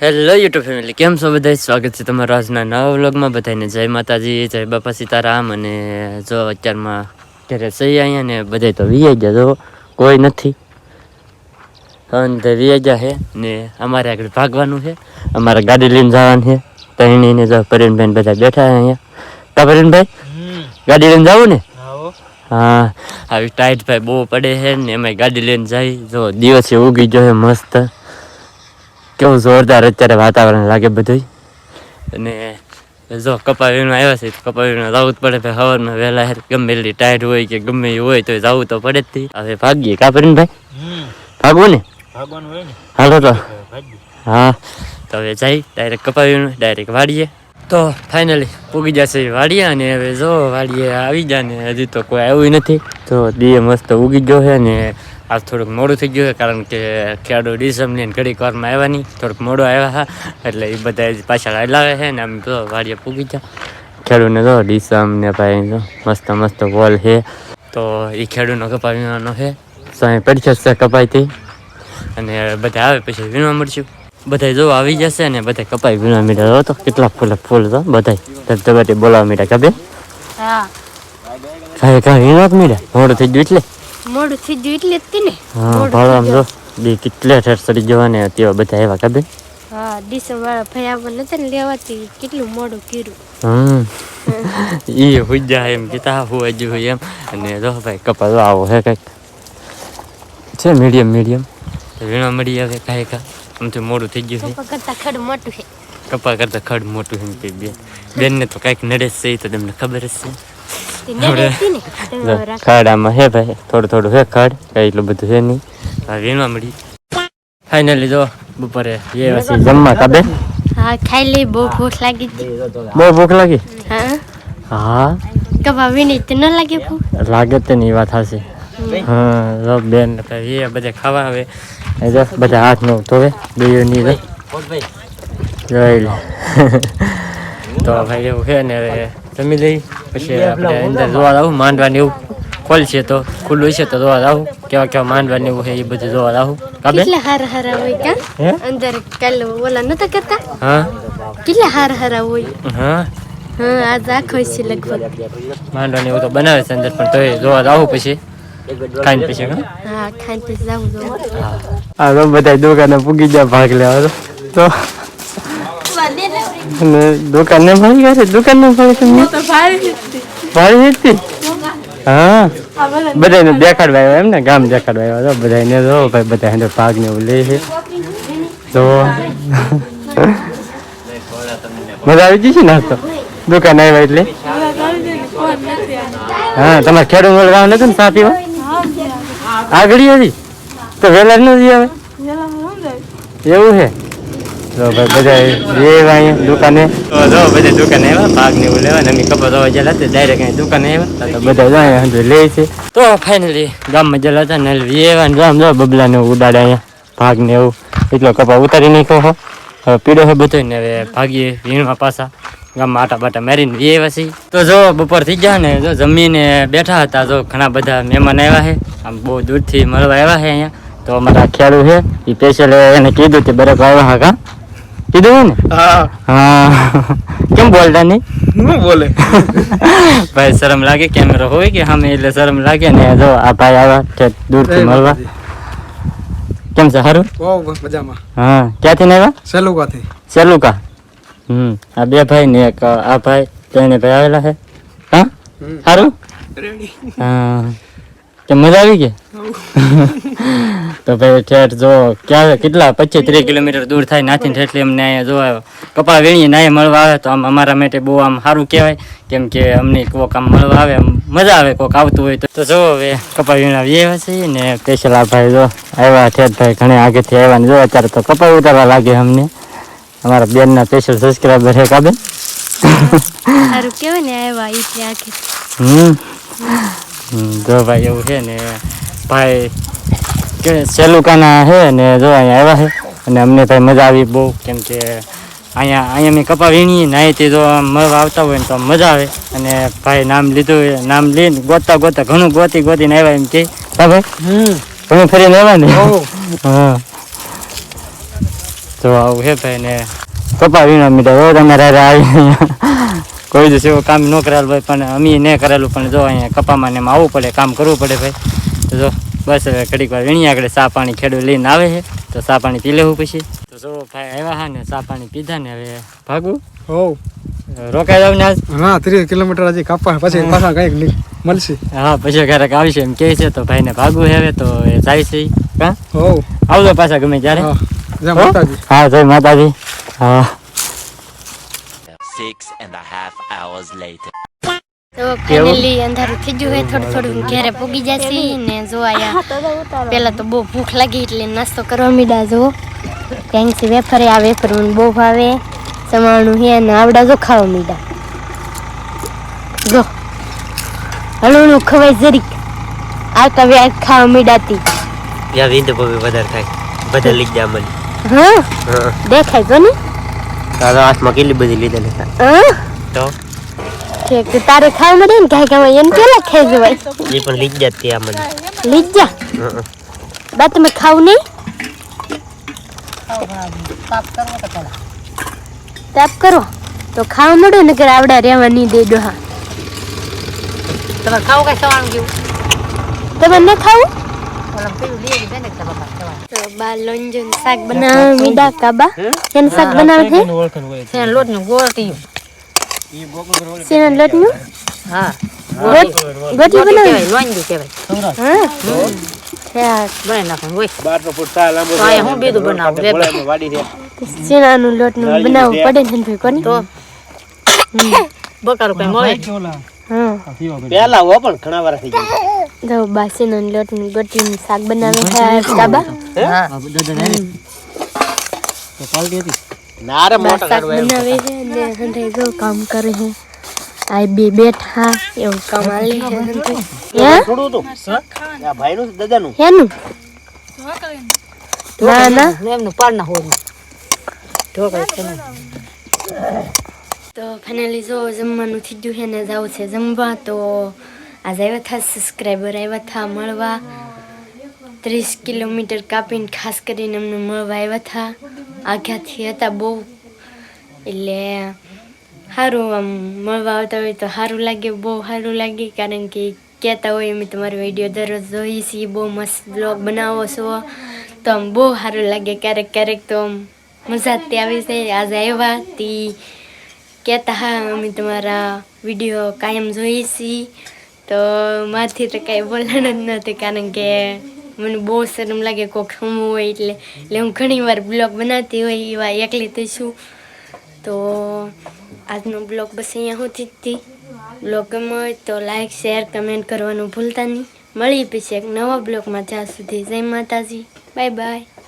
Hello YouTube family કેમ છો બધા સ્વાગત છે તમારા આજના નવા વ્લોગમાં. બધાને જય માતાજી જય બાપા સીતારામ. અને જો અત્યારમાં ઘરે સહી અહીંયા ને બધા તો વીઆઈ ગયા. જો કોઈ નથી. અંદર વીઆઈ ગયા છે ને અમારે આગળ ભાગવાનું છે. અમારે ગાડી લઈને જવાનું છે. તણીને જો પરિણભાઈ બધા બેઠા છે અહીંયા. કા પરિણભાઈ? ગાડી લઈને જવું ને? હા. આવી ટાઈટ ભાઈ બહુ પડે છે ને એમાં ગાડી લઈને જાય. જો દિવસે ઉગી ગયો છે મસ્ત. કેવું જોરદાર અત્યારે વાતાવરણ લાગે બધું અને જો કપા આવ્યા છે તો જવું જ પડે ભાઈ સવારમાં વહેલા હેર. ગમે એટલી ટાયર હોય કે ગમે એ હોય તો જવું તો પડે જ. હવે ભાગીએ કા ભાઈ? ભાગવું ને? ભાગવાનું હોય ને? હાલો તો. હા. તો હવે જઈ ડાયરેક્ટ કપા વીણવા ડાયરેક્ટ વાડીએ તો ફાઇનલી પૂગી જશે વાડીએ અને હવે જો વાડીએ આવી ગયા ને હજી તો કોઈ આવ્યું નથી. તો દીએ મસ્ત ઉગી ગયો છે ને આજ થોડુંક મોડું થઈ ગયું છે કારણ કે ખેડૂ ડીસમની ને ઘડીક વારમાં આવ્યા નહીં થોડુંક મોડું આવ્યા હા એટલે એ બધા પાછળ હલાવે છે ને આમ તો વાડીએ પૂગી ગયા. ખેડૂને જો ડીસમ ને ભાઈ મસ્ત મસ્ત વોલ છે. તો એ ખેડૂનો કપા વીણવાનો છે. સાંઈ પડી છે કપાઈથી. અને બધા આવે પછી વીણવા મળશું. બધા જો આવી જશે ને બધા કપાઈ વીણવા મીઠા જો તો કેટલા ફૂલ ફૂલ તો બધા ધબધબાટી બોલાવા મીઠા કબે હા. કાંઈ કાંઈ વીણવા જ મીઠા મોડું થઈ ગયું એટલે? મોડું થઈ ગયું એટલે જ તે ને હા ભાડો આમ જો. બે કેટલે ઠેર સડી જવા ને તેવા બધા એવા કબે હા ડીસમ વાળા ભાઈ આવવા નતા ને લેવાથી કેટલું મોડું કર્યું. હમ. ઈ જાય એમ કીધા હું જ હોય એમ. અને જો ભાઈ કપા આવો હે કંઈક. છે મીડિયમ મીડિયમ વીણવા મળી આવે કાંઈ કા. તો મોડું થઈ ગયું છે. કરતા ખડ મોટું છે. કપા કરતા ખડ મોટું એમ કે બેન. બેનને તો કાંઈક નડે છે એ તો તમને ખબર જ છે. તે હવે રાખ. ખાડામાં હે ભાઈ થોડું થોડું હે ખાડ કઈ એટલું બધું છે નહીં. હા વીણવા મળી. ફાઇનલી જો બપોરે એ પછી જમવા કાબે હા ખાઈ લઈ બહુ ભૂખ લાગી બહુ ભૂખ લાગી? હા. હા. કબા વીણી તો ન લાગે ભૂખ? લાગે તે ની વાત હશે હા જો બેન એ બધા ખાવા આવે. એ જો બધા હાથ નો ધોવે બેયો ની જો જોઈ લે. તો ભાઈ એવું છે ને હવે જમી લઈ પછી આપણે અંદર જોવા લાવું માંડવાની એવું. ખોલશે તો ખુલ્લું છે તો જોવા લાવું. કેવા કેવા માંડવાની એવું છે એ બધું જોવા લાવું. કાબે કેટલા હારા હારા હોય કા? અંદર કાલ ઓલા નતા કરતા? હા? કેટલા હારા હારા હોય? હા? હા આજ આખો છે લગભગ. માંડવાની એવું તો બનાવે છે અંદર પણ તોય જોવા આવું પછી. ખાઈને પછી હા? ખાઈને પછી જાવું જોવા. હા. તો બધા દુકાને પૂગી ગયા ભાગ લેવા તો અને દુકાને ભાઈ ગયા છે દુકાને ભાઈ તમને ભાઈ હતી હા. બધાને દેખાડવા આવ્યા એમ ને? ગામ દેખાડવા આવ્યા. તો બધાને જો ભાઈ બધા એને ભાગ ને એવું લે છે. તો મજા આવી છે ને તો? દુકાન આવ્યા એટલે? હા તમારે ખેડૂત વાળું ગામ નતું ને સા પીવા? આગળ આવી? તો વહેલા જ નથી આવે? એવું છે? તો ભાઈ બધા લેવા અહીંયા દુકાને. જો બધા દુકાને આવ્યા ભાગ ને એવું લેવા અમે કપા ધોવા ગયેલા હતા ડાયરેક્ટ અહીંયા દુકાને આવ્યા. તો બધા જો છે. તો ફાઇનલી ગામમાં ગયેલા હતા ને લેવા ને જો બબલાને ઉડાડે અહીંયા ભાગ એવું. એટલો કપા ઉતારી નાખ્યો હો. હવે પીડો છે બધો ને હવે ભાગીએ વીણવા પાછા. ગામમાં આટા બાટા મારીને એ પછી તો જો બપોર થઈ ગયા ને, જો જમીને બેઠા હતા, જો ઘણા બધા મહેમાન આવ્યા છે આમ બહુ દૂરથી મળવા આવ્યા છે અહીંયા. તો અમારા ખ્યાલ છે એ સ્પેશિયલ એને કીધું કે બરફ આવ્યા હા કા ને? હા. હા. કેમ બોલતા નહીં? હું બોલે? ભાઈ શરમ લાગે કેમેરો હોય કે સામે? એટલે શરમ લાગે ને જો આ ભાઈ આવ્યા દૂર દૂરથી મળવા. કેમ છે સારું? બહુ મજામાં. હા. ક્યાંથી ને આવ્યા? સેલુકાથી. સેલુકા. હમ. આ બે ભાઈ ને એક આ ભાઈ ત્રણે ભાઈ આવેલા છે. હા? સારું? હા. કે મજા આવી ગઈ તો ભાઈ ઠેઠ જો ક્યાં કેટલા? પચીસ ત્રીસ કિલોમીટર દૂર થાય નાથી ઠેઠલી અમને અહીંયા જોવા. કપા વીણીએ નાય મળવા આવે તો આમ અમારા માટે બહુ આમ સારું કહેવાય. કેમ કે અમને કોક આમ મળવા આવે મજા આવે કોક આવતું હોય તો. જો હવે કપા વીણા આવ્યા છે ને સ્પેશિયલ આ ભાઈ જો આવ્યા ઠેઠ ભાઈ ઘણા આગેથી આવ્યા ને જો અત્યારે તો કપા ઉતારવા લાગે અમને. અમારા બેનના સ્પેશિયલ સબસ્ક્રાઈબર છે કાબેન. સારું કહેવાય ને આવ્યા એટલે ત્યાં હમ, જો ભાઈ એવું છે ને ભાઈ કે સેલુકાના છે ને જો અહીંયા આવ્યા છે. અને અમને ભાઈ મજા આવી બહુ કેમ કે અહીંયા અહીંયા મેં કપા વીણીએ ને અહીંથી જો મળવા આવતા હોય ને તો મજા આવે. અને ભાઈ નામ લીધું નામ લઈને ગોતતા ગોતતા ઘણું ગોતી ગોતીને આવ્યા એમ કે. હા ભાઈ? ઘણું તમે ફરીને આવ્યા ને? હા. તો આવું છે ભાઈ ને કપા વીણવા મીઠા અમારે હારે આવી કોઈ દિવસ એવું કામ ન કરેલું હોય પણ અમે ન કરેલું પણ જો અહીંયા કપામાં ને એમાં આવવું પડે કામ કરવું પડે ભાઈ. તો જો બસ હવે ઘડીક વાર વીણી આગળ સા પાણી ખેડૂત લઈને આવે છે. તો સા પાણી પી લેવું પછી. તો જો ભાઈ આવ્યા હા ને સા પાણી પીધા ને હવે ભાગવું હોવ. રોકાઈ જાવ ને આજ. હા ત્રીસ કિલોમીટર હજી કાપવા પછી પાછા કંઈક ની- મળશે. હા પછી ક્યારેક આવશે એમ કહે છે તો ભાઈને ભાગવું છે હવે તો એ જાય છે. હા? હોવ. આવજો પાછા ગમે ત્યારે. હા. જય માતાજી. હા જય માતાજી. હા. Six and a half hours later. તો ફાઇનલી અંધારું થઈ ગયું હોય થોડું થોડું ઘેરે પૂગી જશે ને જો આયા પેલા તો બહુ ભૂખ લાગી એટલે નાસ્તો કરવા મીડા જો. થેન્ક્સ વેફરે આ વેફર મને બહુ ભાવે. સમાણું હે ને આવડા જો ખાવા મીડા જો. હળુનું ખવાય જરીક. આ કવે ખાવા મીડાતી યા વિંદ ભવે વધારે થાય. બધા લઈ જા મને. હા? હા. દેખાય તો ને. તારા હાથમાં કેટલી બધી લીધેલી હા? તો? ઠીક તો તારે ખાવા મળે ને કાંઈ કાંઈ એને પેલા ખાઈ જવાય એ પણ લઈ જા ત્યાં મને જા બા તમે ખાવ નહીં? તાપ કરો. તો ખાવા મળો ને કે આવડા રહેવા નહીં દે ડોહા તમે ખાવ કઈ સવાનું જેવું તમે ન ખાવું? બા લોંજન શાક બનાવે મીડા કાબા એને શાક બનાવે છે? લોટનું ગોળતી શેના લોટનું હા ગોટ ગોટી બનાવે કહેવાય લોંજી કહેવાય હા શાક બનાવી નાખવાનું હોય તો હું બીજું બનાવું રે શેનાનું લોટનું બનાવવું પડે ને ભાઈ કોને તો બકારું કઈ મળે પેલા હો પણ ઘણા વાર થઈ ગયા તો બા શેનાનું લોટનું ગોટીનું શાક બનાવે છે કાબા હા ના રે બનાવે છે ને હંધે જો કામ કરે છે. આ બે બેઠા એવું કામ આલે છે હે થોડું તો. આ ભાઈ નું દાદા નું હેનું ના ના. એમનું પાડ ના હોય ઢોકળા છે ને. તો ફાઇનલી જો જમવાનું થઈ ગયું છે ને જવું છે જમવા તો આજે આવ્યા હતા સબસ્ક્રાઈબર આવ્યા હતા મળવા. ત્રીસ કિલોમીટર કાપીને ખાસ કરીને અમને મળવા આવ્યા હતા. આઘાથી હતા બહુ. એટલે સારું આમ મળવા આવતા હોય તો સારું લાગે, બહુ સારું લાગે. કારણ કે કહેતા હોય અમે તમારો વીડિયો દરરોજ જોઈએ છીએ, બહુ મસ્ત બ્લોગ બનાવો છો. તો આમ બહુ સારું લાગે. ક્યારેક ક્યારેક તો આમ મજા જ આવી છે આજે આવ્યા તી. કહેતા હા, અમે તમારા વીડિયો કાયમ જોઈએ છીએ. તો મારથી તો કાંઈ બોલવાનું જ નથી. કારણ કે મને બહુ શરમ લાગે કોઈક હમું હોય એટલે. એટલે હું ઘણી વાર બ્લોગ બનાવતી હોય એવા એકલી તો છું. તો આજનો બ્લોગ બસ અહીંયા હોતી જ હતી બ્લોગ ગમ્યો હોય તો લાઈક શેર કમેન્ટ કરવાનું ભૂલતા નહીં. મળી પછી એક નવા બ્લોગમાં જ્યાં સુધી. જય માતાજી. Bye bye